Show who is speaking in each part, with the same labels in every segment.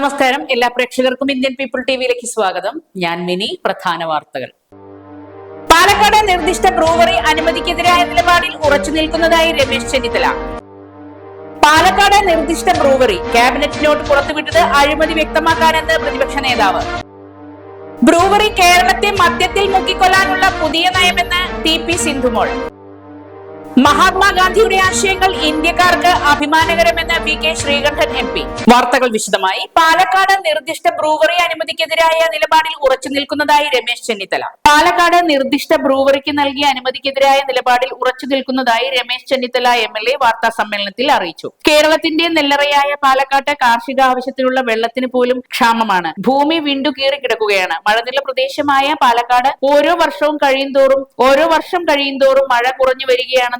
Speaker 1: നമസ്കാരം. എല്ലാ പ്രേക്ഷകർക്കും ഇന്ത്യൻ പീപ്പിൾ ടിവിയിലേക്ക് സ്വാഗതം. ഞാൻ മിനി. പ്രധാന വാർത്തകൾ. പാലക്കാട് നിർദ്ദിഷ്ട ബ്രൂവറി അനുമതിക്കെതിരായ നിലപാടിൽ ഉറച്ചു നിൽക്കുന്നതായി രമേശ് ചെന്നിത്തല. പാലക്കാട് നിർദ്ദിഷ്ട ബ്രൂവറി ക്യാബിനറ്റ് നോട്ട് പുറത്തുവിട്ടത് അഴിമതി വ്യക്തമാക്കാനെന്ന് പ്രതിപക്ഷ നേതാവ്. ബ്രൂവറി കേരളത്തെ മദ്യത്തിൽ മുക്കിക്കൊല്ലാനുള്ള പുതിയ നയമെന്ന് ടി പി സിന്ധുമോൾ. മഹാത്മാഗാന്ധിയുടെ ആശയങ്ങൾ ഇന്ത്യക്കാർക്ക് അഭിമാനകരമെന്ന് V K Sreekandan M P. വാർത്തകൾ വിശദമായി. പാലക്കാട് നിർദ്ദിഷ്ട ബ്രൂവറി അനുമതിക്കെതിരായ നിലപാടിൽ ഉറച്ചു നിൽക്കുന്നതായി രമേശ് ചെന്നിത്തല. പാലക്കാട് നിർദ്ദിഷ്ട ബ്രൂവറിക്ക് നൽകിയ അനുമതിക്കെതിരായ നിലപാടിൽ ഉറച്ചു നിൽക്കുന്നതായി Ramesh Chennithala M L A വാർത്താ സമ്മേളനത്തിൽ അറിയിച്ചു. കേരളത്തിന്റെ നെല്ലറയായ പാലക്കാട്ട് കാർഷിക ആവശ്യത്തിനുള്ള വെള്ളത്തിന് പോലും ക്ഷാമമാണ്. ഭൂമി വിണ്ടു കീറി കിടക്കുകയാണ്. മഴനില പ്രദേശമായ പാലക്കാട് ഓരോ വർഷവും കഴിയുന്തോറും ഓരോ വർഷം കഴിയുന്തോറും മഴ കുറഞ്ഞു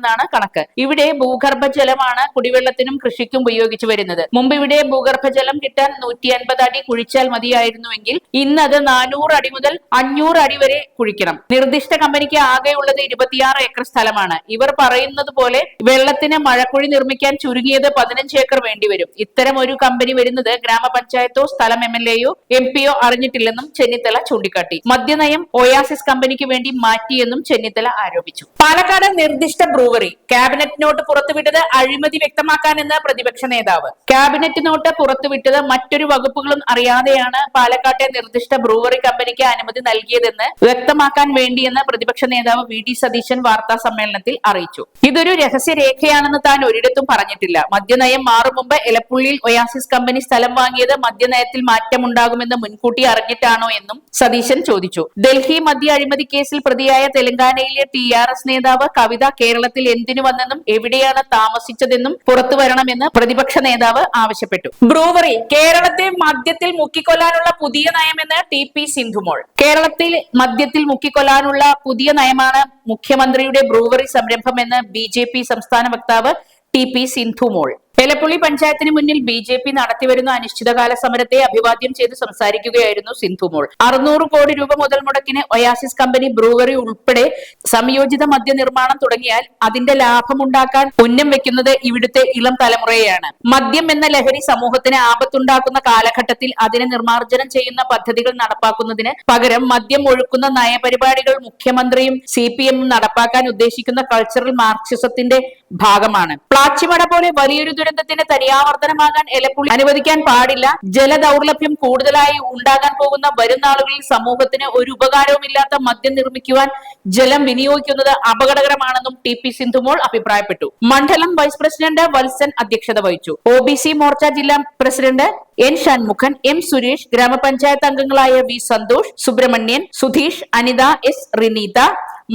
Speaker 1: വരികയാണെന്നാണ് കണക്ക്. ഇവിടെ ഭൂഗർഭജലമാണ് കുടിവെള്ളത്തിനും കൃഷിക്കും ഉപയോഗിച്ചു വരുന്നത്. മുമ്പ് ഇവിടെ ഭൂഗർഭജലം കിട്ടാൻ നൂറ്റി അൻപത് അടി കുഴിച്ചാൽ മതിയായിരുന്നുവെങ്കിൽ ഇന്ന് അത് നാനൂറ് അടി മുതൽ അഞ്ഞൂറ് അടി വരെ കുഴിക്കണം. നിർദ്ദിഷ്ട കമ്പനിക്ക് ആകെയുള്ളത് ഇരുപത്തിയാറ് ഏക്കർ സ്ഥലമാണ്. ഇവർ പറയുന്നത് പോലെ വെള്ളത്തിന് മഴക്കുഴി നിർമ്മിക്കാൻ ചുരുങ്ങിയത് പതിനഞ്ച് ഏക്കർ വേണ്ടിവരും. ഇത്തരം ഒരു കമ്പനി വരുന്നത് ഗ്രാമപഞ്ചായത്തോ സ്ഥലം എം എൽ എയോ എം പിയോ അറിഞ്ഞിട്ടില്ലെന്നും ചെന്നിത്തല ചൂണ്ടിക്കാട്ടി. മദ്യനയം ഒയാസിസ് കമ്പനിക്ക് വേണ്ടി മാറ്റിയെന്നും ചെന്നിത്തല ആരോപിച്ചു. പാലക്കാട് നിർദ്ദിഷ്ട ബ്രൂവറി ക്യാബിനറ്റ് നോട്ട് പുറത്തുവിട്ടത് അഴിമതി വ്യക്തമാക്കാനെന്ന് പ്രതിപക്ഷ നേതാവ്. ക്യാബിനറ്റ് നോട്ട് പുറത്തുവിട്ടത് മറ്റൊരു വകുപ്പുകളും അറിയാതെയാണ് പാലക്കാട്ടെ നിർദ്ദിഷ്ട ബ്രൂവറി കമ്പനിക്ക് അനുമതി നൽകിയതെന്ന് വ്യക്തമാക്കാൻ വേണ്ടിയെന്ന് പ്രതിപക്ഷ നേതാവ് വി. ഡി. സതീശൻ വാർത്താ സമ്മേളനത്തിൽ അറിയിച്ചു. ഇതൊരു രഹസ്യരേഖയാണെന്ന് താൻ ഒരിടത്തും പറഞ്ഞിട്ടില്ല. മദ്യനയം മാറും മുമ്പ് എലപ്പുള്ളിയിൽ ഒയാസിസ് കമ്പനി സ്ഥലം വാങ്ങിയത് മദ്യനയത്തിൽ മാറ്റമുണ്ടാകുമെന്ന് മുൻകൂട്ടി അറിഞ്ഞിട്ടാണോ എന്നും സതീശൻ ചോദിച്ചു. ഡൽഹി മദ്യ അഴിമതി കേസിൽ പ്രതിയായ തെലങ്കാനയിലെ ടി ആർ എസ് നേതാവ് കവിത കേരളത്തിൽ എന്തിനു വന്നെന്നും എവിടെയാണ് താമസിച്ചതെന്നും പുറത്തു വരണമെന്ന് പ്രതിപക്ഷ നേതാവ് ആവശ്യപ്പെട്ടു. ബ്രൂവറി കേരളത്തെ മദ്യത്തിൽ മുക്കിക്കൊല്ലാനുള്ള പുതിയ നയമെന്ന് ടി പി സിന്ധുമോൾ. കേരളത്തിൽ മദ്യത്തിൽ മുക്കിക്കൊല്ലാനുള്ള പുതിയ നയമാണ് മുഖ്യമന്ത്രിയുടെ ബ്രൂവറി സംരംഭമെന്ന് ബി സംസ്ഥാന വക്താവ് ടി പി സിന്ധുമോൾ. എലപ്പുള്ളി പഞ്ചായത്തിന് മുന്നിൽ ബി ജെ പി നടത്തിവരുന്ന അനിശ്ചിതകാല സമരത്തെ അഭിവാദ്യം ചെയ്ത് സംസാരിക്കുകയായിരുന്നു സിന്ധുമോൾ അറുന്നൂറ് കോടി രൂപ മുതൽ മുടക്കിന് ഒയാസിസ് കമ്പനി ബ്രൂവറി ഉൾപ്പെടെ സംയോജിത മദ്യനിർമ്മാണം തുടങ്ങിയാൽ അതിന്റെ ലാഭമുണ്ടാക്കാൻ ഉന്നം വെക്കുന്നത് ഇവിടുത്തെ ഇളം തലമുറയാണ് മദ്യം എന്ന ലഹരി സമൂഹത്തിന് ആപത്തുണ്ടാക്കുന്ന കാലഘട്ടത്തിൽ അതിനെ നിർമ്മാർജനം ചെയ്യുന്ന പദ്ധതികൾ നടപ്പാക്കുന്നതിന് പകരം മദ്യം ഒഴുക്കുന്ന നയപരിപാടികൾ മുഖ്യമന്ത്രിയും സി പി എമ്മും നടപ്പാക്കാൻ ഉദ്ദേശിക്കുന്ന കൾച്ചറൽ മാർക്സിസത്തിന്റെ ഭാഗമാണ്. പ്ലാച്ചിമട പോലെ വലിയൊരു ദുരന്തത്തിന് തനിയാവർത്തനമാകാൻ എലപ്പുള്ളി അനുവദിക്കാൻ പാടില്ല. ജലദൗർലഭ്യം കൂടുതലായി ഉണ്ടാകാൻ പോകുന്ന വരും നാളുകളിൽ സമൂഹത്തിന് ഒരു ഉപകാരവുമില്ലാത്ത മദ്യം നിർമ്മിക്കുവാൻ ജലം വിനിയോഗിക്കുന്നത് അപകടകരമാണെന്നും ടി പി സിന്ധുമോൾ അഭിപ്രായപ്പെട്ടു. മണ്ഡലം വൈസ് പ്രസിഡന്റ് വത്സൻ അധ്യക്ഷത വഹിച്ചു. ഒ ബി സി മോർച്ച ജില്ലാ president N Shanmukhan M Suresh ഗ്രാമപഞ്ചായത്ത് അംഗങ്ങളായ വി സന്തോഷ് സുബ്രഹ്മണ്യൻ സുധീഷ് അനിത എസ് റിനീത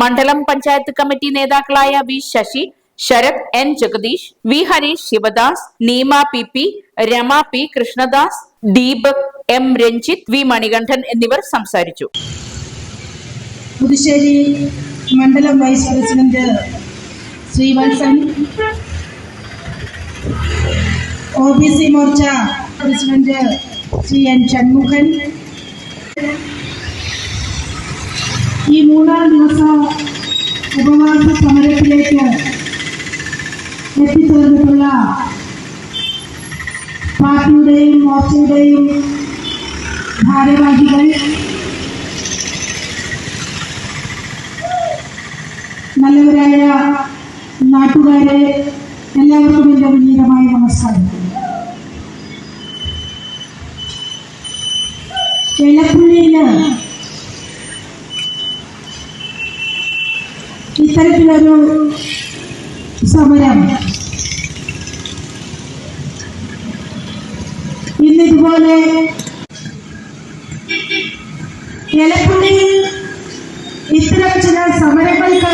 Speaker 1: മണ്ഡലം പഞ്ചായത്ത് കമ്മിറ്റി നേതാക്കളായ V Sasi Sarath N Jagadeesh V Harish Sivadas Neema P P Rama P Krishnadas Deepak M Ranjith V Manikandan എന്നിവർ സംസാരിച്ചു.
Speaker 2: പുതുശ്ശേരി മണ്ഡലം vice president Sreevalsan O B C Morcha president Shri N Shanmukhan. ഈ മൂന്നാം ദിവസ ഉപവാസ സമരത്തിലേക്ക് എത്തിച്ചേർന്നിട്ടുള്ള പാർട്ടിയുടെയും മോർച്ചയുടെയും ഭാരവാഹികൾ നല്ലവരായ നാട്ടുകാരെ എല്ലാവർക്കും എന്റെ വിനീതമായ നമസ്കാരം. എലപ്പുഴയിൽ ഇത്തരത്തിലൊരു സമരം. ഇന്നിതുപോലെ എലപ്പുള്ളിയിൽ ഇത്തരം ചില സമരങ്ങൾക്ക്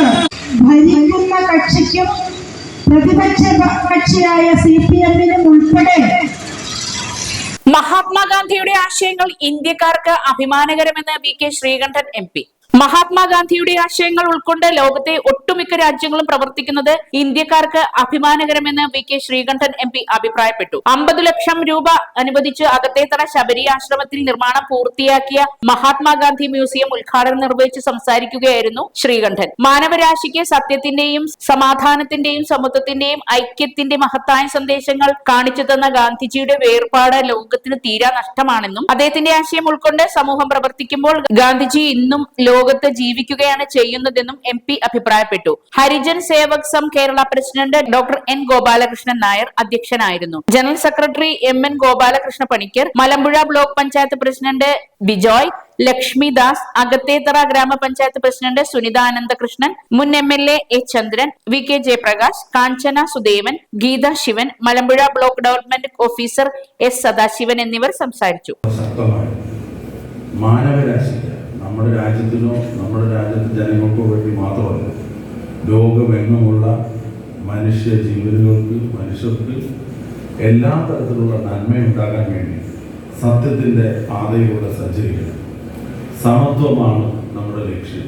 Speaker 2: ഭരിക്കുന്ന കക്ഷിക്കും പ്രതിപക്ഷ കക്ഷിയായ സി പി എമ്മിനും ഉൾപ്പെടെ
Speaker 1: മഹാത്മാഗാന്ധിയുടെ ആശയങ്ങൾ ഇന്ത്യക്കാർക്ക് അഭിമാനകരമെന്ന് V K Sreekandan M P. മഹാത്മാഗാന്ധിയുടെ ആശയങ്ങൾ ഉൾക്കൊണ്ട് ലോകത്തെ ഒട്ടുമിക്ക രാജ്യങ്ങളും പ്രവർത്തിക്കുന്നത് ഇന്ത്യക്കാർക്ക് അഭിമാനകരമെന്ന് V K Sreekandan M P അഭിപ്രായപ്പെട്ടു. അമ്പത് ലക്ഷം രൂപ അനുവദിച്ച് അകത്തേത്തറ ശബരി ആശ്രമത്തിൽ നിർമ്മാണം പൂർത്തിയാക്കിയ മഹാത്മാഗാന്ധി മ്യൂസിയം ഉദ്ഘാടനം നിർവഹിച്ച് സംസാരിക്കുകയായിരുന്നു ശ്രീകണ്ഠൻ. മാനവരാശിക്ക് സത്യത്തിന്റെയും സമാധാനത്തിന്റെയും സമത്വത്തിന്റെയും ഐക്യത്തിന്റെ മഹത്തായ സന്ദേശങ്ങൾ കാണിച്ചു തന്ന ഗാന്ധിജിയുടെ വേർപാട് ലോകത്തിന് തീരാ നഷ്ടമാണെന്നും അദ്ദേഹത്തിന്റെ ആശയം ഉൾക്കൊണ്ട് സമൂഹം പ്രവർത്തിക്കുമ്പോൾ ഗാന്ധിജി ഇന്നും ലോകത്ത് ജീവിക്കുകയാണ് ചെയ്യുന്നതെന്നും എം പി അഭിപ്രായപ്പെട്ടു. Harijan Sevak Sangh Kerala president doctor N Gopalakrishnan Nair അധ്യക്ഷനായിരുന്നു. General secretary M N Gopalakrishna Panicker Malampuzha block panchayat president Bijoy Lakshmidas Akathethara ഗ്രാമപഞ്ചായത്ത് പ്രസിഡന്റ് സുനിത അനന്തകൃഷ്ണൻ മുൻ M L A A Chandran V K Jayaprakash Kanchana Sudevan Geetha Sivan Malampuzha block development officer S Sadasivan എന്നിവർ സംസാരിച്ചു.
Speaker 3: മാനവരാശിയുടെ നമ്മുടെ രാജ്യത്തിനോ നമ്മുടെ രാജ്യത്തെ ജനങ്ങൾക്കോ വേണ്ടി മാത്രമല്ല ലോകമെങ്ങുമുള്ള മനുഷ്യ ജീവനുകൾക്ക് മനുഷ്യർക്ക് എല്ലാ തരത്തിലുള്ള നന്മയുണ്ടാകാൻ വേണ്ടി സത്യത്തിന്റെ പാതയിലൂടെ സഞ്ചരിക്കണം. സമത്വമാണ് നമ്മുടെ ലക്ഷ്യം.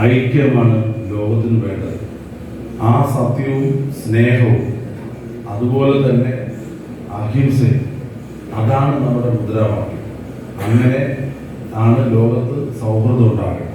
Speaker 3: ഐക്യമാണ് ലോകത്തിന് വേണ്ടത്. ആ സത്യവും സ്നേഹവും അതുപോലെ തന്നെ അഹിംസയും അതാണ് നമ്മുടെ മുദ്രാവാക്യം. അങ്ങനെ ആണ് ലോകത്ത് സൗഹൃദം ഉണ്ടാകേണ്ടത്.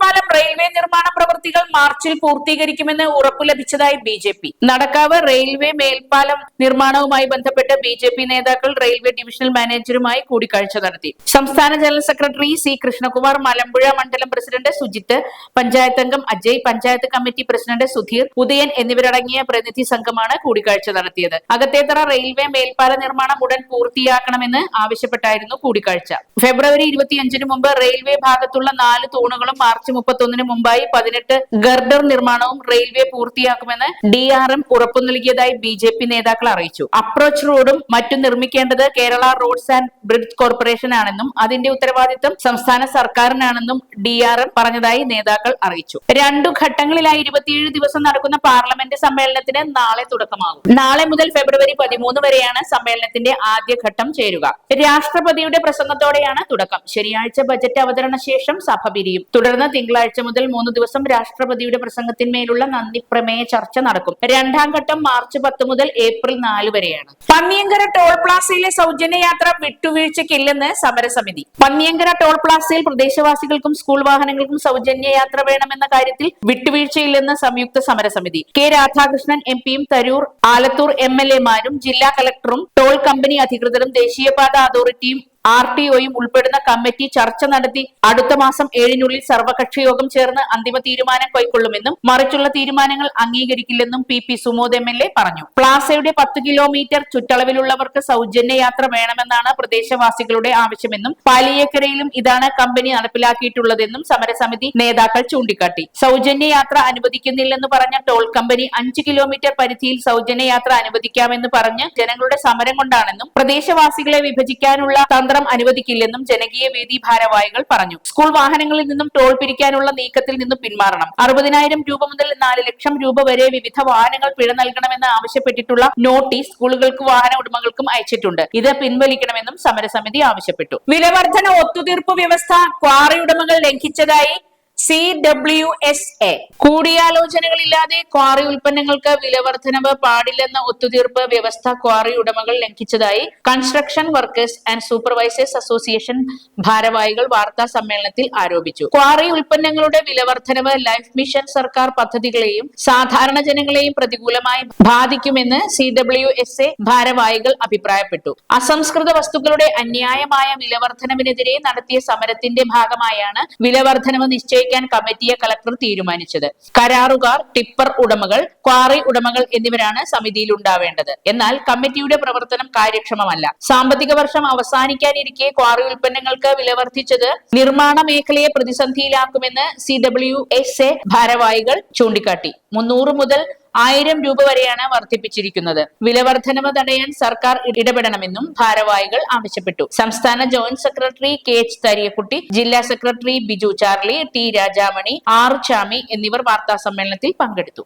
Speaker 1: മേൽപ്പാലം റെയിൽവേ നിർമ്മാണ പ്രവൃത്തികൾ മാർച്ചിൽ പൂർത്തീകരിക്കുമെന്ന് ഉറപ്പു ലഭിച്ചതായി B J P. Nadakkavu railway മേൽപ്പാലം നിർമ്മാണവുമായി ബന്ധപ്പെട്ട് ബി ജെ പി നേതാക്കൾ റെയിൽവേ ഡിവിഷണൽ മാനേജറുമായി കൂടിക്കാഴ്ച നടത്തി. സംസ്ഥാന general secretary C Krishnakumar Malampuzha മണ്ഡലം പ്രസിഡന്റ് സുജിത്ത് പഞ്ചായത്ത് അംഗം അജയ് പഞ്ചായത്ത് കമ്മിറ്റി പ്രസിഡന്റ് സുധീർ ഉദയൻ എന്നിവരടങ്ങിയ പ്രതിനിധി സംഘമാണ് കൂടിക്കാഴ്ച നടത്തിയത്. അകത്തേത്തറ റെയിൽവേ മേൽപ്പാല നിർമ്മാണം ഉടൻ പൂർത്തിയാക്കണമെന്ന് ആവശ്യപ്പെട്ടായിരുന്നു കൂടിക്കാഴ്ച. ഫെബ്രുവരി ഇരുപത്തിയഞ്ചിന് മുമ്പ് റെയിൽവേ ഭാഗത്തുള്ള നാല് തൂണുകളും മാർച്ച് മുപ്പത്തൊന്നിന് മുമ്പായി പതിനെട്ട് ഗർഡർ നിർമ്മാണവും റെയിൽവേ പൂർത്തിയാക്കുമെന്ന് ഡി ആർ എം ഉറപ്പു നൽകിയതായി ബി ജെ പി നേതാക്കൾ അറിയിച്ചു. അപ്രോച്ച് റോഡും മറ്റും നിർമ്മിക്കേണ്ടത് Kerala roads and bridge corporation ആണെന്നും അതിന്റെ ഉത്തരവാദിത്തം സംസ്ഥാന സർക്കാരിനാണെന്നും ഡി ആർ എം പറഞ്ഞതായി നേതാക്കൾ അറിയിച്ചു. രണ്ടു ഘട്ടങ്ങളിലായി ഇരുപത്തിയേഴ് ദിവസം നടക്കുന്ന പാർലമെന്റ് സമ്മേളനത്തിന് നാളെ തുടക്കമാകും. നാളെ മുതൽ ഫെബ്രുവരി പതിമൂന്ന് വരെയാണ് സമ്മേളനത്തിന്റെ ആദ്യഘട്ടം ചേരുക. രാഷ്ട്രപതിയുടെ പ്രസംഗത്തോടെയാണ് തുടക്കം. ശനിയാഴ്ച ബജറ്റ് അവതരണ ശേഷം സഭ പിരിയും. തുടർന്ന് തിങ്കളാഴ്ച മുതൽ മൂന്ന് ദിവസം രാഷ്ട്രപതിയുടെ പ്രസംഗത്തിന്മേലുള്ള നന്ദി പ്രമേയ ചർച്ച നടക്കും. രണ്ടാം ഘട്ടം മാർച്ച് പത്ത് മുതൽ ഏപ്രിൽ നാല് വരെയാണ്. പന്നിയങ്കര ടോൾ പ്ലാസയിലെ സൗജന്യ യാത്ര വിട്ടുവീഴ്ചയ്ക്കില്ലെന്ന് സമരസമിതി. പന്നിയങ്കര ടോൾ പ്ലാസയിൽ പ്രദേശവാസികൾക്കും സ്കൂൾ വാഹനങ്ങൾക്കും സൗജന്യ യാത്ര വേണമെന്ന കാര്യത്തിൽ വിട്ടുവീഴ്ചയില്ലെന്ന് സംയുക്ത സമരസമിതി. കെ രാധാകൃഷ്ണൻ എം പിയും തരൂർ ആലത്തൂർ എം എൽ എമാരും ജില്ലാ കളക്ടറും ടോൾ കമ്പനി അധികൃതരും ദേശീയപാത അതോറിറ്റിയും ആർ ടി ഒയും ഉൾപ്പെടുന്ന കമ്മിറ്റി ചർച്ച നടത്തി അടുത്ത മാസം ഏഴിനുള്ളിൽ സർവകക്ഷി യോഗം ചേർന്ന് അന്തിമ തീരുമാനം കൈക്കൊള്ളുമെന്നും മറിച്ചുള്ള തീരുമാനങ്ങൾ അംഗീകരിക്കില്ലെന്നും P P Sumod M L A പറഞ്ഞു. പ്ലാസയുടെ പത്ത് കിലോമീറ്റർ ചുറ്റളവിലുള്ളവർക്ക് സൗജന്യ യാത്ര വേണമെന്നാണ് പ്രദേശവാസികളുടെ ആവശ്യമെന്നും പാലിയേക്കരയിലും ഇതാണ് കമ്പനി നടപ്പിലാക്കിയിട്ടുള്ളതെന്നും സമരസമിതി നേതാക്കൾ ചൂണ്ടിക്കാട്ടി. സൗജന്യ യാത്ര അനുവദിക്കുന്നില്ലെന്ന് പറഞ്ഞ ടോൾ കമ്പനി അഞ്ച് കിലോമീറ്റർ പരിധിയിൽ സൗജന്യ യാത്ര അനുവദിക്കാമെന്ന് പറഞ്ഞ് ജനങ്ങളുടെ സമരം കൊണ്ടാണെന്നും പ്രദേശവാസികളെ വിഭജിക്കാനുള്ള തന്ത്രം അനുവദിക്കില്ലെന്നും ജനകീയ വേദി ഭാരവാഹികൾ പറഞ്ഞു. സ്കൂൾ വാഹനങ്ങളിൽ നിന്നും ടോൾ പിരിക്കാനുള്ള നീക്കത്തിൽ നിന്നും പിന്മാറണം. അറുപതിനായിരം രൂപ മുതൽ നാല് ലക്ഷം രൂപ വരെ വിവിധ വാഹനങ്ങൾ പിഴ നൽകണമെന്ന് ആവശ്യപ്പെട്ടിട്ടുള്ള നോട്ടീസ് സ്കൂളുകൾക്കും വാഹന ഉടമകൾക്കും അയച്ചിട്ടുണ്ട്. ഇത് പിൻവലിക്കണമെന്നും സമരസമിതി ആവശ്യപ്പെട്ടു. വിലവർധന ഒത്തുതീർപ്പ് വ്യവസ്ഥ ക്വാറി ഉടമകൾ ലംഘിച്ചതായി സി ഡബ്ല്യു എസ് എ കൂടിയാലോചനകളില്ലാതെ ക്വാറി ഉൽപ്പന്നങ്ങൾക്ക് വിലവർദ്ധനവ് പാടില്ലെന്ന ഒത്തുതീർപ്പ് വ്യവസ്ഥ ക്വാറി ഉടമകൾ ലംഘിച്ചതായി construction workers and supervisors association ഭാരവാഹികൾ വാർത്താ സമ്മേളനത്തിൽ ആരോപിച്ചു. ക്വാറി ഉൽപ്പന്നങ്ങളുടെ വിലവർദ്ധനവ് ലൈഫ് മിഷൻ സർക്കാർ പദ്ധതികളെയും സാധാരണ ജനങ്ങളെയും പ്രതികൂലമായി ബാധിക്കുമെന്ന് സി ഡബ്ല്യു എസ് എ ഭാരവാഹികൾ അഭിപ്രായപ്പെട്ടു. അസംസ്കൃത വസ്തുക്കളുടെ അന്യായമായ വിലവർദ്ധനവിനെതിരെ നടത്തിയ സമരത്തിന്റെ ഭാഗമായാണ് വിലവർദ്ധനവ് നിശ്ചയിക്കാൻ കമ്മിറ്റിയെ കളക്ടർ തീരുമാനിച്ചത്. കരാറുകാർ ടിപ്പർ ഉടമകൾ ക്വാറി ഉടമകൾ എന്നിവരാണ് സമിതിയിൽ ഉണ്ടാവേണ്ടത് എന്നാൽ കമ്മിറ്റിയുടെ പ്രവർത്തനം കാര്യക്ഷമമല്ല. സാമ്പത്തിക വർഷം അവസാനിക്കാനിരിക്കെ ക്വാറി ഉൽപ്പന്നങ്ങൾക്ക് വില വർദ്ധിച്ചത് നിർമ്മാണ മേഖലയെ പ്രതിസന്ധിയിലാക്കുമെന്ന് സി ഡബ്ല്യു എസ് എ ഭാരവാഹികൾ ചൂണ്ടിക്കാട്ടി. മുന്നൂറ് മുതൽ ആയിരം രൂപ വരെയാണ് വർദ്ധിപ്പിച്ചിരിക്കുന്നത്. വിലവർദ്ധനവ് തടയാൻ സർക്കാർ ഇടപെടണമെന്നും ഭാരവാഹികൾ ആവശ്യപ്പെട്ടു. സംസ്ഥാന joint secretary K H Thariyakutty ജില്ലാ secretary Biju Charlie T Rajamani R Chami എന്നിവർ വാർത്താ സമ്മേളനത്തിൽ പങ്കെടുത്തു.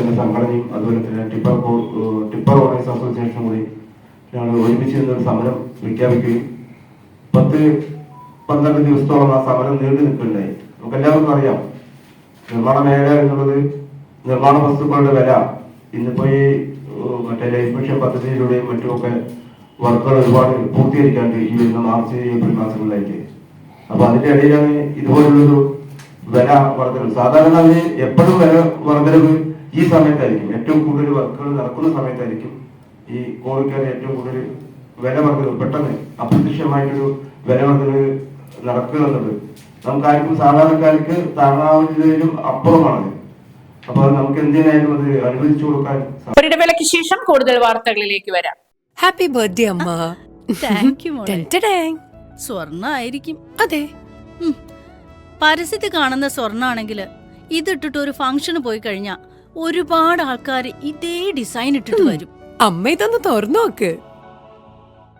Speaker 4: എന്ന അതുപോലെ ടിപ്പർ കൂടി സമരം പന്ത്രണ്ട് ദിവസത്തോളം ആ സമരം നീണ്ടു നിൽക്കുന്നുണ്ടായി നമുക്ക് എല്ലാവർക്കും അറിയാം. നിർമ്മാണ മേഖല എന്നുള്ളത് നിർമ്മാണ വസ്തുക്കളുടെ വില ഇന്നിപ്പോ ഈ മറ്റേ ലൈഫ് മിഷൻ പദ്ധതിയിലൂടെയും മറ്റുമൊക്കെ വർക്കുകൾ ഒരുപാട് പൂർത്തീകരിക്കാണ്ട് ഈ വരുന്ന മാർച്ച് ഏപ്രിൽ മാസങ്ങളിലേക്ക് അപ്പൊ അതിന്റെ ഇടയിലാണ് ഇതുപോലുള്ളൊരു വില വർധനവ്. സാധാരണ അതിന് എപ്പോഴും വില വർധനവ് ഈ സമയത്തായിരിക്കും. ഏറ്റവും കൂടുതൽ വർക്കുകൾ നടക്കുന്ന സമയത്തായിരിക്കും ഈ കോവിഡ് ഏറ്റവും കൂടുതൽ വില വർധനവ്. പെട്ടെന്ന് അപ്രത്യക്ഷമായിട്ടൊരു വില വർധനവ് നടക്കുക എന്നുള്ളത്. നമുക്കാർക്കും സാധാരണക്കാർക്ക് താങ്ങാവുന്നതിലും അപ്പുറമാണ്. അപ്പൊ അത് നമുക്ക് എന്തിനായാലും അത് അനുവദിച്ചു കൊടുക്കാൻ
Speaker 1: ഒരിടവേളയ്ക്ക് ശേഷം കൂടുതൽ വാർത്തകളിലേക്ക് വരാം.
Speaker 5: ഹാപ്പി ബർത്ത്ഡേ അമ്മ.
Speaker 6: താങ്ക് യു മോളെ. സ്വർണ ആയിരിക്കും
Speaker 5: അതെ.
Speaker 6: പരസ്യത്തിൽ കാണുന്ന സ്വർണാണെങ്കിൽ ഇതിട്ടിട്ട് ഒരു ഫംഗ്ഷന് പോയി കഴിഞ്ഞാ ഒരുപാട് ആൾക്കാർ ഇതേ ഡിസൈൻ ഇട്ടിട്ട് വരും.
Speaker 5: അമ്മ ഇതൊന്ന് തുറന്നു നോക്ക്.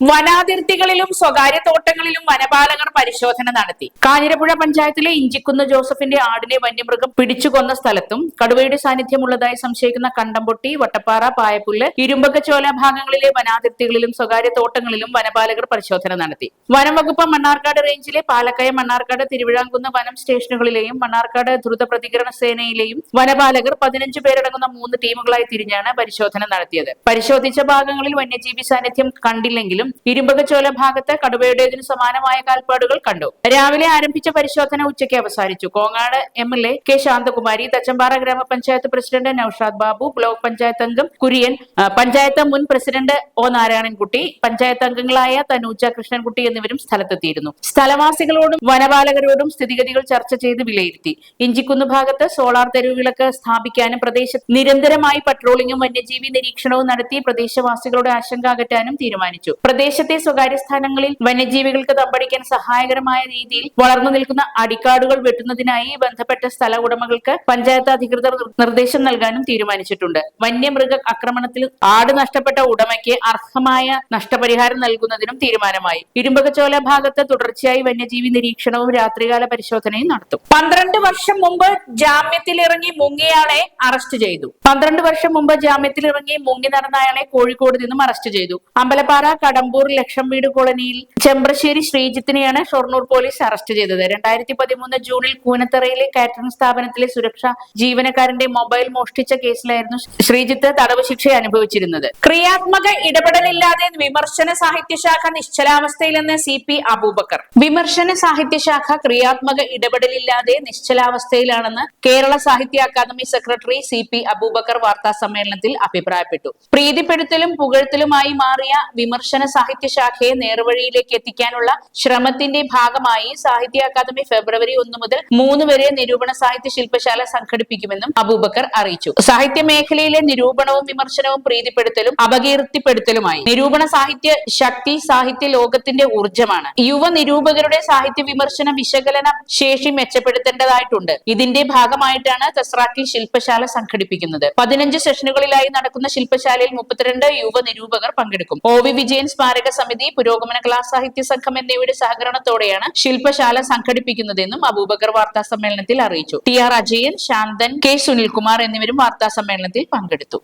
Speaker 1: വനാതിർത്തികളിലും സ്വകാര്യ തോട്ടങ്ങളിലും വനപാലകർ പരിശോധന നടത്തി. കാഞ്ഞിരപ്പുഴ പഞ്ചായത്തിലെ ഇഞ്ചിക്കുന്ന ജോസഫിന്റെ ആടിനെ വന്യമൃഗം പിടിച്ചുകൊന്ന സ്ഥലത്തും കടുവയുടെ സാന്നിധ്യമുള്ളതായി സംശയിക്കുന്ന കണ്ടംപൊട്ടി വട്ടപ്പാറ പായപ്പുല്ല് ഇരുമ്പകച്ചോല ഭാഗങ്ങളിലെ വനാതിർത്തികളിലും സ്വകാര്യ തോട്ടങ്ങളിലും വനപാലകർ പരിശോധന നടത്തി. വനം വകുപ്പ് മണ്ണാർക്കാട് റേഞ്ചിലെ പാലക്കയ മണ്ണാർക്കാട് തിരുവിഴാംകുന്ന് വനം സ്റ്റേഷനുകളിലെയും മണ്ണാർക്കാട് ദ്രുത പ്രതികരണ സേനയിലെയും വനപാലകർ പതിനഞ്ച് പേരടങ്ങുന്ന മൂന്ന് ടീമുകളായി തിരിഞ്ഞാണ് പരിശോധന നടത്തിയത്. പരിശോധിച്ച ഭാഗങ്ങളിൽ വന്യജീവി സാന്നിധ്യം കണ്ടില്ലെങ്കിലും ഇരുമ്പകച്ചോല ഭാഗത്ത് കടുവയുടേതിനു സമാനമായ കാൽപ്പാടുകൾ കണ്ടു. രാവിലെ ആരംഭിച്ച പരിശോധന ഉച്ചയ്ക്ക് അവസാനിച്ചു. Kongad M L A K Santhakumari Thachampara grama panchayat president Noushad Babu block panchayat അംഗം കുര്യൻ പഞ്ചായത്ത് മുൻ പ്രസിഡന്റ് ഒ നാരായണൻകുട്ടി പഞ്ചായത്ത് അംഗങ്ങളായ തനൂജ കൃഷ്ണൻകുട്ടി എന്നിവരും സ്ഥലത്തെത്തിയിരുന്നു. സ്ഥലവാസികളോടും വനപാലകരോടും സ്ഥിതിഗതികൾ ചർച്ച ചെയ്ത് വിലയിരുത്തി. ഇഞ്ചിക്കുന്ന് ഭാഗത്ത് സോളാർ തെരുവുവിളക്ക് സ്ഥാപിക്കാനും പ്രദേശത്ത് നിരന്തരമായി പട്രോളിംഗും വന്യജീവി നിരീക്ഷണവും നടത്തി പ്രദേശവാസികളുടെ ആശങ്ക അകറ്റാനും തീരുമാനിച്ചു. പ്രദേശത്തെ സ്വകാര്യ സ്ഥാനങ്ങളിൽ വന്യജീവികൾക്ക് തമ്പടിക്കാൻ സഹായകരമായ രീതിയിൽ വളർന്നു നിൽക്കുന്ന അടിക്കാടുകൾ വെട്ടുന്നതിനായി ബന്ധപ്പെട്ട സ്ഥല ഉടമകൾക്ക് പഞ്ചായത്ത് അധികൃതർ നിർദ്ദേശം നൽകാനും തീരുമാനിച്ചിട്ടുണ്ട്. വന്യമൃഗ ആക്രമണത്തിൽ ആട് നഷ്ടപ്പെട്ട ഉടമയ്ക്ക് അർഹമായ നഷ്ടപരിഹാരം നൽകുന്നതിനും തീരുമാനമായി. ഇരുമ്പകച്ചോല ഭാഗത്ത് തുടർച്ചയായി വന്യജീവി നിരീക്ഷണവും രാത്രികാല പരിശോധനയും നടത്തും. പന്ത്രണ്ട് വർഷം മുമ്പ് ജാമ്യത്തിലിറങ്ങി മുങ്ങിയാളെ അറസ്റ്റ് ചെയ്തു. പന്ത്രണ്ട് വർഷം മുമ്പ് ജാമ്യത്തിലിറങ്ങി മുങ്ങി നടന്ന അയാളെ കോഴിക്കോട് നിന്നും അറസ്റ്റ് ചെയ്തു. അമ്പലപ്പാറ കടമ്പൂർ ലക്ഷം വീട് കോളനിയിൽ ചെമ്പ്രശ്ശേരി ശ്രീജിത്തിനെയാണ് ഷൊർണൂർ പോലീസ് അറസ്റ്റ് ചെയ്തത്. രണ്ടായിരത്തി പതിമൂന്ന് ജൂണിൽ കൂനത്തറയിലെ കാറ്ററിംഗ് സ്ഥാപനത്തിലെ സുരക്ഷ ജീവനക്കാരന്റെ മൊബൈൽ മോഷ്ടിച്ച കേസിലായിരുന്നു ശ്രീജിത്ത് തടവ് ശിക്ഷ അനുഭവിച്ചിരുന്നത്. ക്രിയാത്മക ഇടപെടലില്ലാതെ വിമർശന സാഹിത്യശാഖ നിശ്ചലാവസ്ഥയിലെന്ന് സി പി അബൂബക്കർ. വിമർശന സാഹിത്യശാഖ ക്രിയാത്മക ഇടപെടലില്ലാതെ നിശ്ചലാവസ്ഥയിലാണെന്ന് Kerala Sahitya Akademi secretary C P Aboobacker വാർത്താ സമ്മേളനത്തിൽ അഭിപ്രായപ്പെട്ടു. പ്രീതിപ്പെടുത്തലും പുകഴ്ത്തലുമായി മാറിയ വിമർശന സാഹിത്യശാഖയെ നേർവഴിയിലേക്ക് എത്തിക്കാനുള്ള ശ്രമത്തിന്റെ ഭാഗമായി സാഹിത്യ അക്കാദമി ഫെബ്രുവരി ഒന്ന് മുതൽ മൂന്ന് വരെ നിരൂപണ സാഹിത്യ ശില്പശാല സംഘടിപ്പിക്കുമെന്നും അബൂബക്കർ അറിയിച്ചു. സാഹിത്യ മേഖലയിലെ നിരൂപണവും വിമർശനവും പ്രീതിപ്പെടുത്തലും അപകീർത്തിപ്പെടുത്തലുമായി നിരൂപണ സാഹിത്യ ശക്തി സാഹിത്യ ലോകത്തിന്റെ ഊർജമാണ് യുവ നിരൂപകരുടെ സാഹിത്യ വിമർശന വിശകലന ശേഷി മെച്ചപ്പെടുത്തേണ്ടതായിട്ടുണ്ട്. ഇതിന്റെ ഭാഗമായിട്ടാണ് തസ്രാക്കിൽ ശില്പശാല സംഘടിപ്പിക്കുന്നത്. പതിനഞ്ച് സെഷനുകളിലായി നടക്കുന്ന ശില്പശാലയിൽ മുപ്പത്തിരണ്ട് യുവ നിരൂപകർ പങ്കെടുക്കും. ഒ വി വിജയൻ സ്മാരക സമിതി പുരോഗമന കലാസാഹിത്യ സംഘം എന്നിവയുടെ സഹകരണത്തോടെയാണ് ശില്പശാല സംഘടിപ്പിക്കുന്നതെന്നും അബൂബക്കർ വാർത്താ സമ്മേളനത്തിൽ അറിയിച്ചു. T R Ajayan Shanthan K Sunilkumar എന്നിവരും വാർത്താ സമ്മേളനത്തിൽ പങ്കെടുത്തു.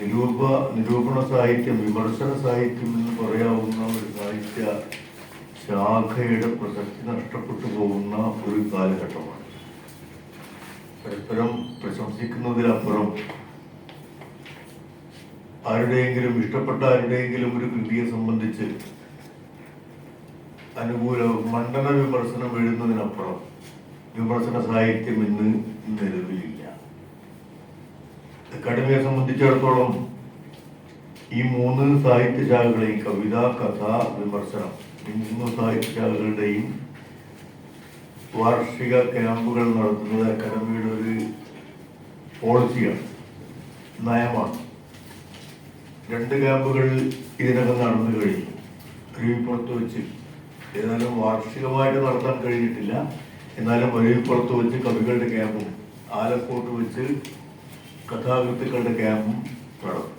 Speaker 7: നിരൂപ നിരൂപണ സാഹിത്യം വിമർശന സാഹിത്യം എന്ന് പറയാവുന്ന ഒരു സാഹിത്യ ശാഖയുടെ പ്രസക്തി നഷ്ടപ്പെട്ടു പോകുന്ന ഒരു കാലഘട്ടമാണ്. പരസ്പരം പ്രശംസിക്കുന്നതിലപ്പുറം ആരുടെയെങ്കിലും ഇഷ്ടപ്പെട്ട ആരുടെയെങ്കിലും ഒരു കൃതിയെ സംബന്ധിച്ച് അനുകൂല മണ്ഡല വിമർശനം എഴുതുന്നതിനപ്പുറം വിമർശന സാഹിത്യം ഇന്ന് നിലവിലില്ല. അക്കാഡമിയെ സംബന്ധിച്ചിടത്തോളം ഈ മൂന്ന് സാഹിത്യശാഖകളെയും കവിത കഥ വിമർശനം ഈ മൂന്ന് സാഹിത്യശാഖകളുടെയും വാർഷിക ക്യാമ്പുകൾ നടത്തുന്നത് അക്കാഡമിയുടെ പോളിസിയാണ് നയമാണ്. രണ്ട് ക്യാമ്പുകൾ ഇതിനകം നടന്നു കഴിഞ്ഞു. അരുവിപ്പുറത്ത് വെച്ച് ഏതായാലും വാർഷികമായിട്ട് നടത്താൻ കഴിഞ്ഞിട്ടില്ല. എന്നാലും വഴിപ്പുറത്ത് വെച്ച് കവികളുടെ ക്യാമ്പും ആലക്കോട്ട് വെച്ച് കഥാകൃത്തുക്കളുടെ ക്യാമ്പും നടക്കും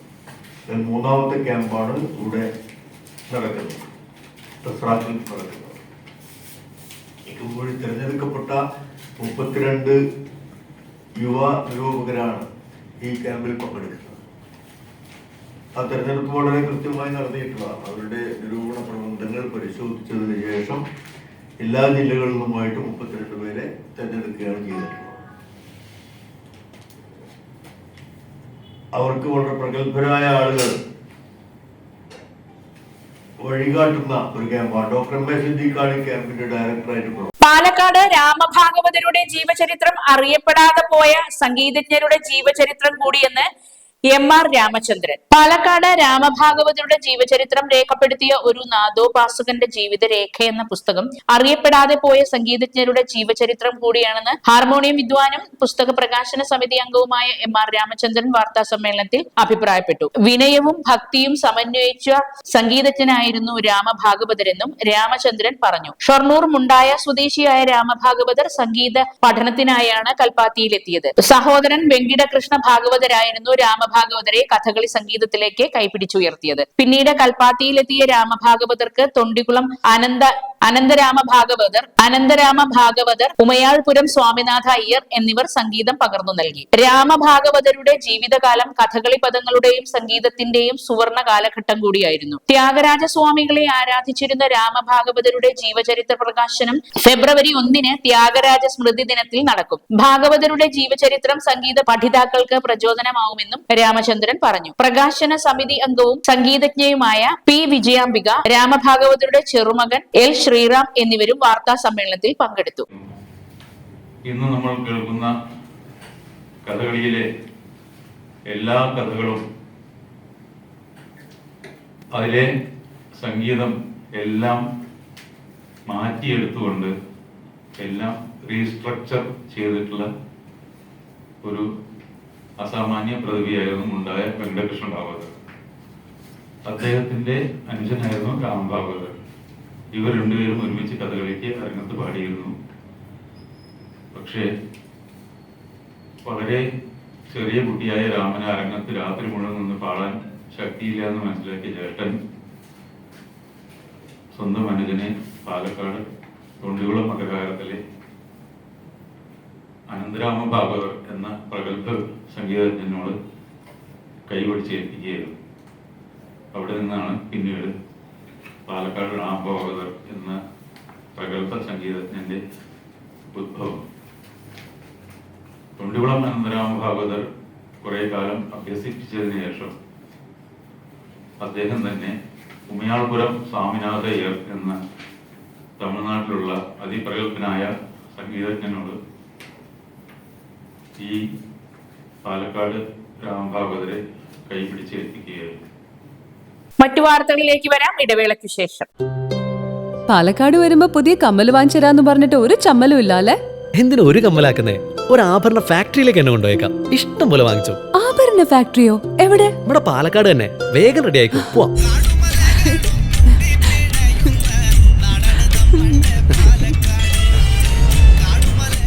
Speaker 7: മൂന്നാമത്തെ ക്യാമ്പാണ് ഇവിടെ നടക്കുന്നത്. ദസറാക്കിൽ നടക്കുന്നത്. ഇതുവഴി തിരഞ്ഞെടുക്കപ്പെട്ട മുപ്പത്തിരണ്ട് യുവ നിരൂപകരാണ് ഈ ക്യാമ്പിൽ പങ്കെടുക്കുന്നത്. ആ തെരഞ്ഞെടുപ്പ് വളരെ കൃത്യമായി നടത്തിയിട്ടുള്ളതാണ്. അവരുടെ നിരൂപണ പ്രബന്ധങ്ങൾ പരിശോധിച്ചതിന് ശേഷം എല്ലാ ജില്ലകളിൽ നിന്നുമായിട്ട് മുപ്പത്തിരണ്ട് പേരെ തെരഞ്ഞെടുക്കുകയാണ് ചെയ്തിട്ടുള്ളത്. അവർക്ക് വളരെ പ്രഗത്ഭരായ ആളുകൾ വഴികാട്ടുന്ന ഒരു ക്യാമ്പാണ്. ഡോക്ടർ എം എസ് സിദ്ദീഖാണ് ക്യാമ്പിന്റെ ഡയറക്ടറായിട്ട്
Speaker 1: പാലക്കാട് രാമഭാഗവതരുടെ ജീവചരിത്രം അറിയപ്പെടാതെ പോയ സംഗീതജ്ഞരുടെ ജീവചരിത്രം കൂടിയെന്ന് എം ആർ രാമചന്ദ്രൻ. പാലക്കാട് രാമഭാഗവതരുടെ ജീവചരിത്രം രേഖപ്പെടുത്തിയ ഒരു നാദോപാസകന്റെ ജീവിതരേഖ എന്ന പുസ്തകം അറിയപ്പെടാതെ പോയ സംഗീതജ്ഞരുടെ ജീവചരിത്രം കൂടിയാണെന്ന് ഹാർമോണിയം വിദ്വാനും പുസ്തക പ്രകാശന സമിതി അംഗവുമായ എം ആർ രാമചന്ദ്രൻ വാർത്താ സമ്മേളനത്തിൽ അഭിപ്രായപ്പെട്ടു. വിനയവും ഭക്തിയും സമന്വയിച്ച സംഗീതജ്ഞനായിരുന്നു രാമഭാഗവതരെന്നും രാമചന്ദ്രൻ പറഞ്ഞു. ഷൊർണൂർ മുണ്ടായ സ്വദേശിയായ രാമഭാഗവതർ സംഗീത പഠനത്തിനായാണ് കൽപ്പാത്തിയിലെത്തിയത്. സഹോദരൻ വെങ്കിടകൃഷ്ണ ഭാഗവതരായിരുന്നു രാമഭാഗവതരെ കഥകളി സംഗീതത്തിലേക്ക് കൈപിടിച്ചുയർത്തിയത്. പിന്നീട് കൽപ്പാത്തിയിലെത്തിയ രാമഭാഗവതർക്ക് തൊണ്ടികുളം അനന്ത അനന്തരാമ ഭാഗവതർ അനന്തരാമ ഭാഗവതർ ഉമയാൾപുരം സ്വാമിനാഥ അയ്യർ എന്നിവർ സംഗീതം പകർന്നു നൽകി. രാമഭാഗവതരുടെ ജീവിതകാലം കഥകളി പദങ്ങളുടെയും സംഗീതത്തിന്റെയും സുവർണ കാലഘട്ടം കൂടിയായിരുന്നു. ത്യാഗരാജ സ്വാമികളെ ആരാധിച്ചിരുന്ന രാമഭാഗവതരുടെ ജീവചരിത്ര പ്രകാശനം ഫെബ്രുവരി ഒന്നിന് ത്യാഗരാജ സ്മൃതി ദിനത്തിൽ നടക്കും. ഭാഗവതരുടെ ജീവചരിത്രം സംഗീത പഠിതാക്കൾക്ക് പ്രചോദനമാവുമെന്നും രാമചന്ദ്രൻ പറഞ്ഞു. പ്രകാശന സമിതി അംഗവും സംഗീതജ്ഞയുമായ പി. വിജയാംബിക രാമഭാഗവതരുടെ ചെറുമകൻ എൽ. ശ്രീറാം എന്നിവരും വാർത്താ സമ്മേളനത്തിൽ പങ്കെടുത്തു.
Speaker 3: ഇന്ന് നമ്മൾ കേൾക്കുന്ന കഥകളിയിലെ എല്ലാ കഥകളും അതിലെ സംഗീതം എല്ലാം മാറ്റിയെടുത്തുകൊണ്ട് എല്ലാം റീസ്ട്രക്ചർ ചെയ്തിട്ടുള്ള ഒരു അസാമാന്യ പ്രതിഭയായിരുന്നു ഉണ്ടായ വെങ്കടകൃഷ്ണ ഭാഗവതർ അദ്ദേഹത്തിന്റെ അനുജനായിരുന്നു രാമഭാഗവതർ ഇവർ രണ്ടുപേരും ഒരുമിച്ച് കഥകളിക്ക് അരങ്ങത്ത് പാടിയിരുന്നു. പക്ഷേ വളരെ ചെറിയ കുട്ടിയായ രാമന് അരങ്ങത്ത് രാത്രി മുഴുവൻ നിന്ന് പാടാൻ ശക്തിയില്ല എന്ന് മനസ്സിലാക്കിയ ചേട്ടൻ സ്വന്തം അനുജനെ പാലക്കാട് തൊണ്ടികുളം മകരകാലത്തിലെ അനന്തരാമ ഭാഗവതർ എന്ന പ്രഗത്ഭ സംഗീതജ്ഞനോട് കൈപിടിച്ച് ഏൽപ്പിക്കുകയായിരുന്നു അവിടെ നിന്നാണ് പിന്നീട് പാലക്കാട് രാമഭാഗവതർ എന്ന പ്രഗത്ഭ സംഗീതജ്ഞന്റെ ഉദ്ഭവം തൊണ്ടികുളം അനന്തരാമ ഭാഗവതർ കുറെ കാലം അഭ്യസിപ്പിച്ചതിന് ശേഷം അദ്ദേഹം തന്നെ ഉമയാൾപുരം സ്വാമിനാഥ അയ്യർ എന്ന തമിഴ്നാട്ടിലുള്ള അതിപ്രഗത്ഭനായ സംഗീതജ്ഞനോട് ഈ പാലക്കാട് രാമഭാഗവതരെ കൈപിടിച്ചേൽപ്പിക്കുകയായിരുന്നു
Speaker 1: മറ്റു വാർത്തകളിലേക്ക് വരാം. ഇടവേളയ്ക്ക് ശേഷം.
Speaker 5: പാലക്കാട് വരുമ്പോ പുതിയ കമ്മൽ വാങ്ങിച്ചരാന്ന് പറഞ്ഞിട്ട് ഒരു ചമ്മലും ഇല്ല അല്ലേ
Speaker 8: എന്തിനാ ഒരു കമ്മലാക്കുന്നേ? ഒരു ആഭരണ ഫാക്ടറിയിലേക്ക് എന്നെ കൊണ്ടുപോയേക്കാം. ഇഷ്ടം പോലെ വാങ്ങിച്ചു.
Speaker 5: ആഭരണ ഫാക്ടറിയോ എവിടെ?
Speaker 8: ഇവിടെ പാലക്കാട് തന്നെ. വേഗം റെഡി ആയിക്കോ. പോവാം.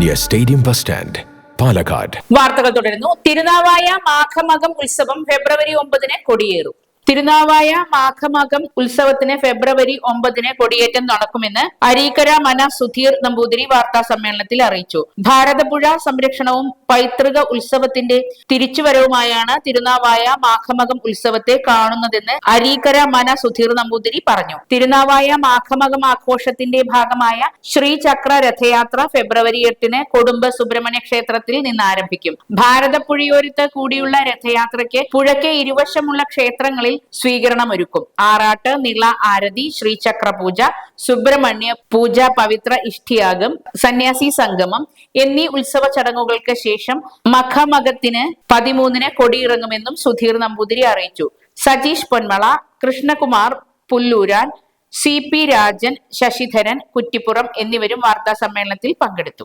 Speaker 9: near stadium bus stand Palakkad
Speaker 1: വാർത്തകൾ തുടരുന്നു. തിരുനാവായ മാഘമകം ഉത്സവം ഫെബ്രുവരി ഒമ്പതിന് കൊടിയേറും. തിരുനാവായ മാഘമകം ഉത്സവത്തിന് ഫെബ്രുവരി ഒമ്പതിന് കൊടിയേറ്റം നടക്കുമെന്ന് അരീക്കര മന സുധീർ നമ്പൂതിരി വാർത്താ സമ്മേളനത്തിൽ അറിയിച്ചു. ഭാരതപുഴ സംരക്ഷണവും പൈതൃക ഉത്സവത്തിന്റെ തിരിച്ചുവരവുമായാണ് തിരുനാവായ മാഘമകം ഉത്സവത്തെ കാണുന്നതെന്ന് അരീക്കര മന സുധീർ നമ്പൂതിരി പറഞ്ഞു. തിരുനാവായ മാഘമകം ആഘോഷത്തിന്റെ ഭാഗമായ ശ്രീചക്ര രഥയാത്ര ഫെബ്രുവരി എട്ടിന് കൊടുമ്പ് സുബ്രഹ്മണ്യ ക്ഷേത്രത്തിൽ നിന്ന് ആരംഭിക്കും. ഭാരതപ്പുഴയോരത്ത് കൂടിയുള്ള രഥയാത്രയ്ക്ക് പുഴയ്ക്ക് ഇരുവശമുള്ള ക്ഷേത്രങ്ങളിൽ സ്വീകരണമൊരുക്കും. ആറാട്ട് നിള ആരതി ശ്രീചക്ര പൂജ സുബ്രഹ്മണ്യ പൂജ പവിത്ര ഇഷ്ടിയാഗം സന്യാസി സംഗമം എന്നീ ഉത്സവ ചടങ്ങുകൾക്ക് ശേഷം മഖമകത്തിന് പതിമൂന്നിന് കൊടിയിറങ്ങുമെന്നും സുധീർ നമ്പൂതിരി അറിയിച്ചു. സജീഷ് പൊന്മള കൃഷ്ണകുമാർ പുല്ലൂരാൻ സി പി രാജൻ ശശിധരൻ കുറ്റിപ്പുറം എന്നിവരും വാർത്താ സമ്മേളനത്തിൽ പങ്കെടുത്തു.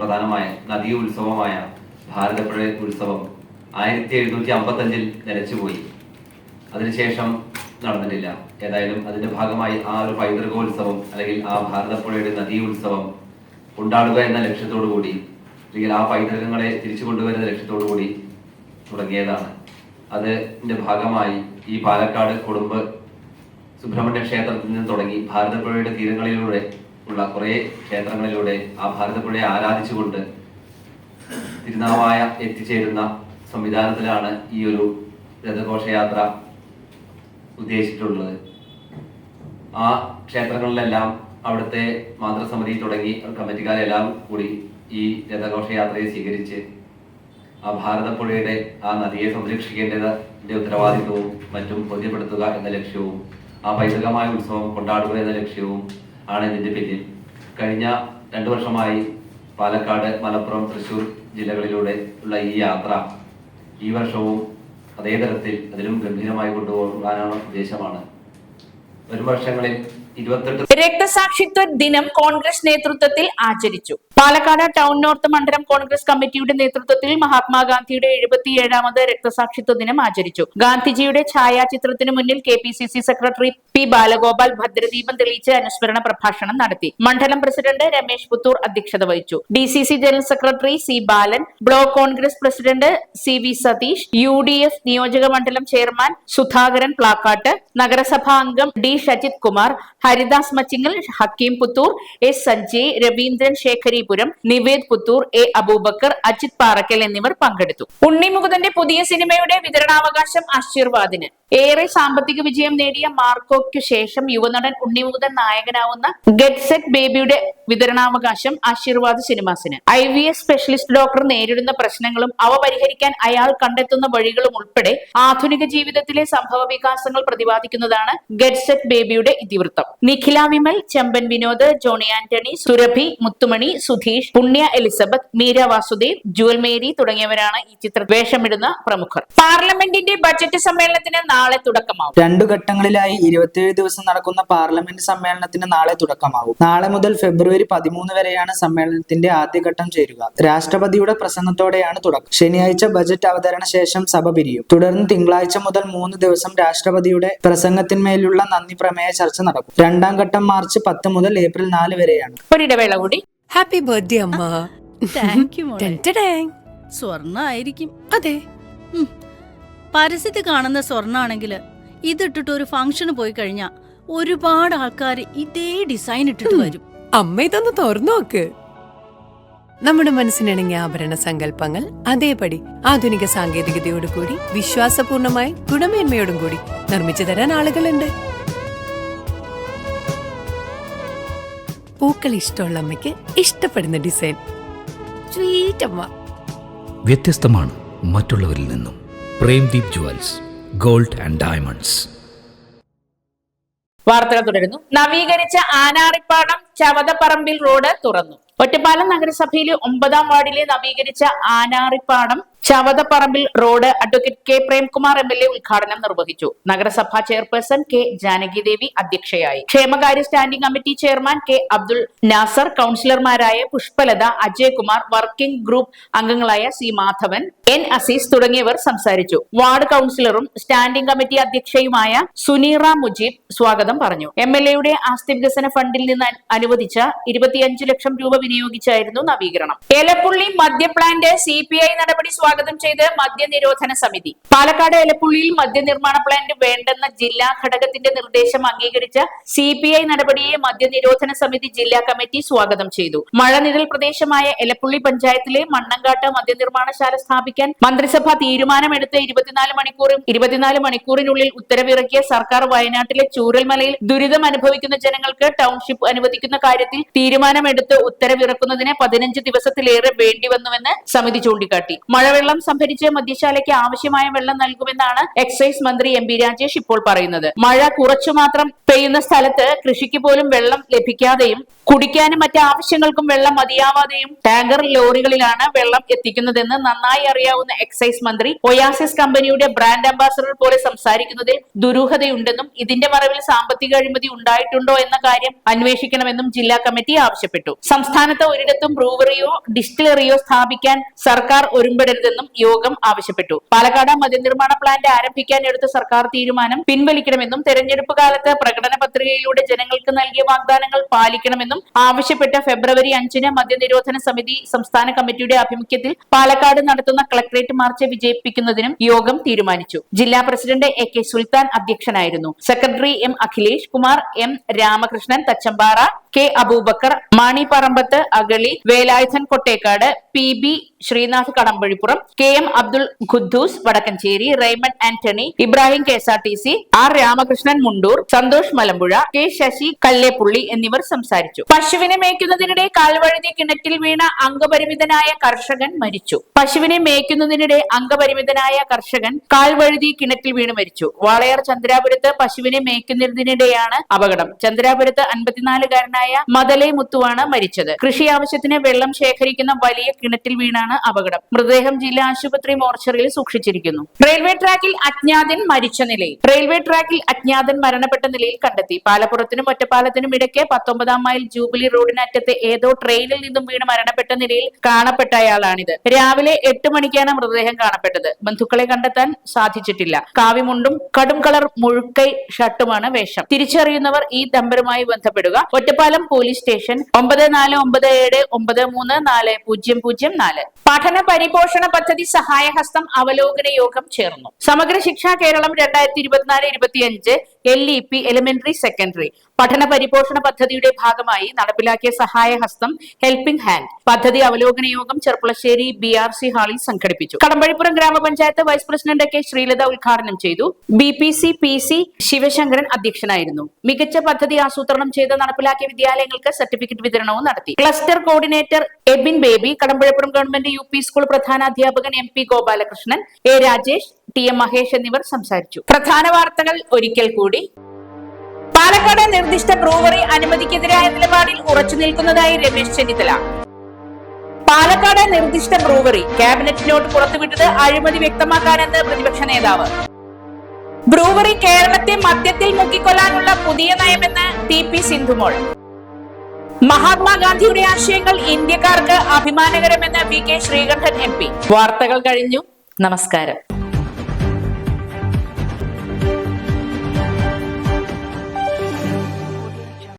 Speaker 10: പ്രധാനമായ നദീ ഉത്സവമായ ഭാരതപ്പുഴ ഉത്സവം ആയിരത്തി എഴുന്നൂറ്റി അമ്പത്തി അഞ്ചിൽ നിലച്ചുപോയി. അതിനുശേഷം നടന്നിട്ടില്ല. ഏതായാലും അതിന്റെ ഭാഗമായി ആ ഒരു പൈതൃകോത്സവം അല്ലെങ്കിൽ ആ ഭാരതപ്പുഴയുടെ നദീ ഉത്സവം ഉണ്ടാടുക എന്ന ലക്ഷ്യത്തോടു കൂടി അല്ലെങ്കിൽ ആ പൈതൃകങ്ങളെ തിരിച്ചു കൊണ്ടുവരുന്ന ലക്ഷ്യത്തോടു കൂടി തുടങ്ങിയതാണ് അതിന്റെ ഭാഗമായി ഈ പാലക്കാട് കുടുംബ സുബ്രഹ്മണ്യ ക്ഷേത്രത്തിൽ നിന്ന് തുടങ്ങി ഭാരതപ്പുഴയുടെ തീരങ്ങളിലൂടെ ഉള്ള കുറേ ക്ഷേത്രങ്ങളിലൂടെ ആ ഭാരതപ്പുഴയെ ആരാധിച്ചുകൊണ്ട് തിരുനാവായ എത്തിച്ചേരുന്ന സംവിധാനത്തിലാണ് ഈ ഒരു രഥഘോഷയാത്ര ഉദ്ദേശിച്ചിട്ടുള്ളത്. ആ ക്ഷേത്രങ്ങളിലെല്ലാം അവിടുത്തെ മാതൃസമിതി തുടങ്ങി കമ്മിറ്റിക്കാരെല്ലാം കൂടി ഈ രഥഘോഷയാത്രയെ സ്വീകരിച്ച് ആ ഭാരതപ്പുഴയുടെ ആ നദിയെ സംരക്ഷിക്കേണ്ടതിന്റെ ഉത്തരവാദിത്വവും മറ്റും ബോധ്യപ്പെടുത്തുക എന്ന ലക്ഷ്യവും ആ പൈതൃകമായ ഉത്സവം കൊണ്ടാടുക എന്ന ലക്ഷ്യവും ആണ് ഇതിന്റെ പിന്നിൽ. കഴിഞ്ഞ രണ്ടു വർഷമായി പാലക്കാട് മലപ്പുറം തൃശൂർ ജില്ലകളിലൂടെ ഉള്ള ഈ യാത്ര ഈ വർഷവും അതേ തരത്തിൽ അതിലും ഗംഭീരമായി കൊണ്ടുപോകാനാണ് ഉദ്ദേശമാണ് വരും വർഷങ്ങളിൽ
Speaker 1: രക്തസാക്ഷിത്വ ദിനം കോൺഗ്രസ് നേതൃത്വത്തിൽ ആചരിച്ചു. പാലക്കാട് ടൗൺ നോർത്ത് മണ്ഡലം കോൺഗ്രസ് കമ്മിറ്റിയുടെ നേതൃത്വത്തിൽ മഹാത്മാഗാന്ധിയുടെ എഴുപത്തിയേഴാമത് രക്തസാക്ഷിത്വ ദിനം ആചരിച്ചു. ഗാന്ധിജിയുടെ ഛായാചിത്രത്തിന് മുന്നിൽ K P C C secretary P Balagopal ഭദ്രദീപം തെളിയിച്ച് അനുസ്മരണ പ്രഭാഷണം നടത്തി. മണ്ഡലം പ്രസിഡന്റ് രമേശ് പുത്തൂർ അധ്യക്ഷത വഹിച്ചു. D C C general secretary C Balan block Congress president C V Satheesh U D F നിയോജക മണ്ഡലം ചെയർമാൻ സുധാകരൻ പ്ലാക്കാട്ട് നഗരസഭാ അംഗം D Shajith Kumar Haridas Machingal Hakeem Puthur S Sanjay Raveendran Sekharipuram Nived Puthur A Aboobacker Ajith Parakkal എന്നിവർ പങ്കെടുത്തു. ഉണ്ണിമുകുതന്റെ പുതിയ സിനിമയുടെ വിതരണാവകാശം ആശീർവാദിന്. ഏറെ സാമ്പത്തിക വിജയം നേടിയ മാർക്കോയ്ക്ക് ശേഷം യുവനടൻ ഉണ്ണിമുകുതൻ നായകനാവുന്ന ഗെറ്റ് സെറ്റ് ബേബിയുടെ വിതരണാവകാശം Aashirvad സിനിമാസിന്. I V S specialist doctor നേരിടുന്ന പ്രശ്നങ്ങളും അവ പരിഹരിക്കാൻ അയാൾ കണ്ടെത്തുന്ന വഴികളും ഉൾപ്പെടെ ആധുനിക ജീവിതത്തിലെ സംഭവ വികാസങ്ങൾ പ്രതിപാദിക്കുന്നതാണ് ഗെറ്റ് സെറ്റ് ബേബിയുടെ ഇതിവൃത്തം. Nikhila Vimal Chemban Vinod Johny Antony Surabhi Muthumani Sudheesh Punya Elizabeth Meera Vasudev Jewel Mary തുടങ്ങിയവരാണ് ഈ ചിത്ര വേഷമിടുന്ന പ്രമുഖർ. പാർലമെന്റിന്റെ ബജറ്റ് സമ്മേളനത്തിന് നാളെ തുടക്കമാകും
Speaker 11: രണ്ടു ഘട്ടങ്ങളിലായി ഇരുപത്തിയേഴ് ദിവസം നടക്കുന്ന പാർലമെന്റ് സമ്മേളനത്തിന് നാളെ തുടക്കമാകും നാളെ മുതൽ ഫെബ്രുവരി പതിമൂന്ന് വരെയാണ് സമ്മേളനത്തിന്റെ ആദ്യഘട്ടം ചേരുക. രാഷ്ട്രപതിയുടെ പ്രസംഗത്തോടെയാണ് തുടക്കം. ശനിയാഴ്ച ബജറ്റ് അവതരണ ശേഷം സഭ പിരിയും. തുടർന്ന് തിങ്കളാഴ്ച മുതൽ മൂന്ന് ദിവസം രാഷ്ട്രപതിയുടെ പ്രസംഗത്തിന്മേലുള്ള നന്ദി പ്രമേയ ചർച്ച നടക്കും. രണ്ടാം ഘട്ടം മാർച്ച് പത്ത് മുതൽ ഏപ്രിൽ നാല് വരെയാണ്.
Speaker 1: ഒരിടവേള കൂടി.
Speaker 5: ഹാപ്പി ബർത്ത്ഡേ അമ്മ.
Speaker 6: Thank you. സ്വർണ ആയിരിക്കും
Speaker 5: അതെ.
Speaker 6: പരസ്യത്തിൽ കാണുന്ന സ്വർണാണെങ്കിൽ ഇതിട്ടിട്ട് ഒരു ഫംഗ്ഷന് പോയി കഴിഞ്ഞാ ഒരുപാട് ആൾക്കാർ ഇതേ ഡിസൈൻ ഇട്ടിട്ട് വരും.
Speaker 5: അമ്മ ഇതൊന്ന് തുറന്നു നോക്ക്. നമ്മുടെ മനസ്സിനിണങ്ങിയ ആഭരണ സങ്കല്പങ്ങൾ അതേപടി ആധുനിക സാങ്കേതികതയോടുകൂടി വിശ്വാസപൂർണമായി ഗുണമേന്മയോടും കൂടി നിർമ്മിച്ചു തരാൻ ആളുകളുണ്ട്. പൂക്കൾ ഇഷ്ടമുള്ള അമ്മയ്ക്ക് ഇഷ്ടപ്പെടുന്ന ഡിസൈൻ. സ്വീറ്റ് അമ്മ.
Speaker 12: വ്യത്യസ്തമാണ് മറ്റുള്ളവരിൽ നിന്നും. Premdeep jewels gold and diamonds.
Speaker 1: വാർത്തകൾ തുടരുന്നു. നവീകരിച്ച ആനാറിപ്പാടം ചവതപ്പറമ്പിൽ റോഡ് തുറന്നു. ഒറ്റപ്പാലം നഗരസഭയിലെ ഒമ്പതാം വാർഡിലെ നവീകരിച്ച Anarippadam Chavathapparambil road advocate K Premkumar M L A ഉദ്ഘാടനം നിർവഹിച്ചു. നഗരസഭാ ചെയർപേഴ്സൺ കെ ജാനകിദേവി അധ്യക്ഷയായി. ക്ഷേമകാര്യ standing committee chairman K Abdul Nasar കൌൺസിലർമാരായ Pushpalatha Ajaykumar working group അംഗങ്ങളായ സി മാധവൻ എൻ അസീസ് തുടങ്ങിയവർ സംസാരിച്ചു. വാർഡ് കൌൺസിലറും സ്റ്റാൻഡിംഗ് കമ്മിറ്റി അധ്യക്ഷയുമായ സുനീറ മുജീബ് സ്വാഗതം പറഞ്ഞു. എം എൽ എയുടെ ആസ്തി വികസന ഫണ്ടിൽ നിന്ന് അനുവദിച്ച ഇരുപത്തിയഞ്ച് ലക്ഷം രൂപ വിനിയോഗിച്ചായിരുന്നു നവീകരണം. എലപ്പുള്ളി മദ്യപ്ലാന്റ് സി പി ഐ നടപടി സ്വാഗതം ചെയ്ത് മദ്യനിരോധന സമിതി. പാലക്കാട് എലപ്പുള്ളിയിൽ മദ്യനിർമ്മാണ പ്ലാന്റ് വേണ്ടെന്ന ജില്ലാ ഘടകത്തിന്റെ നിർദ്ദേശം അംഗീകരിച്ച സി പി ഐ നടപടിയെ മദ്യനിരോധന സമിതി ജില്ലാ കമ്മിറ്റി സ്വാഗതം ചെയ്തു. മഴനിഴൽ പ്രദേശമായ എലപ്പുള്ളി പഞ്ചായത്തിലെ മണ്ണങ്കാട്ട് മദ്യനിർമ്മാണശാല സ്ഥാപിക്കാൻ മന്ത്രിസഭ തീരുമാനമെടുത്ത് ഇരുപത്തിനാല് മണിക്കൂറും ഇരുപത്തിനാല് മണിക്കൂറിനുള്ളിൽ ഉത്തരവിറക്കിയ സർക്കാർ വയനാട്ടിലെ ചൂരൽമലയിൽ ദുരിതം അനുഭവിക്കുന്ന ജനങ്ങൾക്ക് ടൗൺഷിപ്പ് അനുവദിക്കുന്ന കാര്യത്തിൽ തീരുമാനമെടുത്ത് ഉത്തരവിറക്കുന്നതിന് പതിനഞ്ച് ദിവസത്തിലേറെ വേണ്ടിവന്നുവെന്ന് സമിതി ചൂണ്ടിക്കാട്ടി. മഴവെള്ളം സംഭരിച്ച് മദ്യശാലയ്ക്ക് ആവശ്യമായ വെള്ളം നൽകുമെന്നാണ് എക്സൈസ് മന്ത്രി എം ബി രാജേഷ് ഇപ്പോൾ പറയുന്നത്. മഴ കുറച്ചു മാത്രം പെയ്യുന്ന സ്ഥലത്ത് കൃഷിക്ക് പോലും വെള്ളം ലഭിക്കാതെയും കുടിക്കാനും മറ്റ് ആവശ്യങ്ങൾക്കും വെള്ളം മതിയാവാതെയും ടാങ്കർ ലോറികളിലാണ് വെള്ളം എത്തിക്കുന്നതെന്ന് നന്നായി അറിയാവുന്ന എക്സൈസ് മന്ത്രി ഒയാസിസ് കമ്പനിയുടെ ബ്രാൻഡ് അംബാസഡർ പോലെ സംസാരിക്കുന്നതിൽ ദുരൂഹതയുണ്ടെന്നും ഇതിന്റെ മറവിൽ സാമ്പത്തിക അഴിമതി ഉണ്ടായിട്ടുണ്ടോ എന്ന കാര്യം അന്വേഷിക്കണമെന്നും ജില്ലാ കമ്മിറ്റി ആവശ്യപ്പെട്ടു. സംസ്ഥാനത്ത് ഒരിടത്തും ബ്രൂവറിയോ ഡിസ്റ്റിലറിയോ സ്ഥാപിക്കാൻ സർക്കാർ ഒരുമ്പെടരുതെന്നും യോഗം ആവശ്യപ്പെട്ടു. പാലക്കാട് മദ്യനിർമ്മാണ പ്ലാന്റ് ആരംഭിക്കാൻ എടുത്ത സർക്കാർ തീരുമാനം പിൻവലിക്കണമെന്നും തെരഞ്ഞെടുപ്പ് കാലത്ത് പ്രകടന പത്രികയിലൂടെ ജനങ്ങൾക്ക് നൽകിയ വാഗ്ദാനങ്ങൾ പാലിക്കണമെന്നും ആവശ്യപ്പെട്ട ഫെബ്രുവരി അഞ്ചിന് മദ്യനിരോധന സമിതി സംസ്ഥാന കമ്മിറ്റിയുടെ ആഭിമുഖ്യത്തിൽ പാലക്കാട് നടത്തുന്ന കളക്ടറേറ്റ് മാർച്ച് വിജയിപ്പിക്കുന്നതിനും യോഗം തീരുമാനിച്ചു. ജില്ലാ പ്രസിഡന്റ് എ കെ സുൽത്താൻ അധ്യക്ഷനായിരുന്നു. Secretary M Akhilesh Kumar M Ramakrishnan Thachampara K Aboobacker Mani Parambath Agali Velayudhan Kottekkad P B Sreenath Kadambazhipuram K M Abdul Khuddus Vadakkanchery Raymond Antony Ibrahim K S R T C R Ramakrishnan Mundur Santhosh Malampuzha K Sasi Kalleppully എന്നിവർ സംസാരിച്ചു. പശുവിനെ മേയ്ക്കുന്നതിനിടെ കാൽവഴുതി കിണറ്റിൽ വീണ അംഗപരിമിതനായ കർഷകൻ മരിച്ചു. പശുവിനെ മേയ്ക്കുന്നതിനിടെ അംഗപരിമിതനായ കർഷകൻ കാൽവഴുതി കിണറ്റിൽ വീണ് മരിച്ചു. വാളയാർ ചന്ദ്രാപുരത്ത് പശുവിനെ മേയ്ക്കുന്നതിനിടെയാണ് അപകടം. ചന്ദ്രാപുരത്ത് അൻപത്തിനാലുകാരനായ മദലൈ മുത്തുവാണ് മരിച്ചത്. കൃഷി ആവശ്യത്തിന് വെള്ളം ശേഖരിക്കുന്ന വലിയ കിണറ്റിൽ വീണാണ് അപകടം. മൃതദേഹം ജില്ലാ ആശുപത്രി മോർച്ചറിയിൽ സൂക്ഷിച്ചിരിക്കുന്നു. റെയിൽവേ ട്രാക്കിൽ അജ്ഞാതൻ മരിച്ച നിലയിൽ. റെയിൽവേ ട്രാക്കിൽ അജ്ഞാതൻ മരണപ്പെട്ട നിലയിൽ കണ്ടെത്തി. പാലപ്പുറത്തിനും ഒറ്റപ്പാലത്തിനും ഇടയ്ക്ക് പത്തൊമ്പതാം മൈൽ ജൂബിലി റോഡിനറ്റത്തെ ഏതോ ട്രെയിനിൽ നിന്നും വീണ് മരണപ്പെട്ട നിലയിൽ കാണപ്പെട്ട അയാളാണിത് രാവിലെ എട്ട് മണിക്കാണ് മൃതദേഹം കാണപ്പെട്ടത്. ബന്ധുക്കളെ കണ്ടെത്താൻ സാധിച്ചിട്ടില്ല. കാവിമുണ്ടും കടും കളർ മുഴുക്കൈ ഷർട്ടുമാണ് വേഷം. തിരിച്ചറിയുന്നവർ ഈ ദമ്പരുമായി ബന്ധപ്പെടുക. ഒറ്റപ്പാലം പോലീസ് സ്റ്റേഷൻ ഒമ്പത് നാല് ഒമ്പത് ഏഴ് ഒമ്പത് മൂന്ന് നാല് പൂജ്യം പൂജ്യം നാല്. പഠന പരിപോഷണ പദ്ധതി സഹായഹസ്തം അവലോകന യോഗം ചേർന്നു. സമഗ്ര ശിക്ഷാ കേരളം രണ്ടായിരത്തി ഇരുപത്തിനാല് ഇരുപത്തിയഞ്ച് L E P elementary secondary പഠന പരിപോഷണ പദ്ധതിയുടെ ഭാഗമായി നടപ്പിലാക്കിയ സഹായഹസ്തം ഹെൽപ്പിംഗ് ഹാൻഡ് പദ്ധതി അവലോകന യോഗം ചെർപ്പുളശ്ശേരി ബി ആർ സി ഹാളിൽ സംഘടിപ്പിച്ചു. കടമ്പഴിപ്പുറം ഗ്രാമപഞ്ചായത്ത് വൈസ് പ്രസിഡന്റ് കെ ശ്രീലത ഉദ്ഘാടനം ചെയ്തു. B P C P C Sivasankaran അധ്യക്ഷനായിരുന്നു. മികച്ച പദ്ധതി ആസൂത്രണം ചെയ്ത് നടപ്പിലാക്കിയ വിദ്യാലയങ്ങൾക്ക് സർട്ടിഫിക്കറ്റ് വിതരണവും നടത്തി. Cluster coordinator Ebin Baby Kadambazhipuram government U P school പ്രധാനാധ്യാപകൻ M P Gopalakrishnan A Rajesh T M Mahesh എന്നിവർ സംസാരിച്ചു. പ്രധാന വാർത്തകൾ ഒരിക്കൽ കൂടി. പാലക്കാട് നിർദ്ദിഷ്ട ബ്രൂവറി അനുമതിക്കെതിരായ നിലപാടിൽ ഉറച്ചു നിൽക്കുന്നതായി രമേശ് ചെന്നിത്തല. പാലക്കാട് നിർദ്ദിഷ്ട ബ്രൂവറി ക്യാബിനറ്റ് നോട്ട് പുറത്തുവിട്ടത് അഴിമതി വ്യക്തമാക്കാനെന്ന് പ്രതിപക്ഷ നേതാവ്. ബ്രൂവറി കേരളത്തെ മദ്യത്തിൽ മുക്കിക്കൊല്ലാനുള്ള പുതിയ നയമെന്ന് ടി പി സിന്ധുമോൾ. മഹാത്മാഗാന്ധിയുടെ ആശയങ്ങൾ ഇന്ത്യക്കാർക്ക് അഭിമാനകരമെന്ന് V K Sreekandan M P. വാർത്തകൾ കഴിഞ്ഞു. നമസ്കാരം.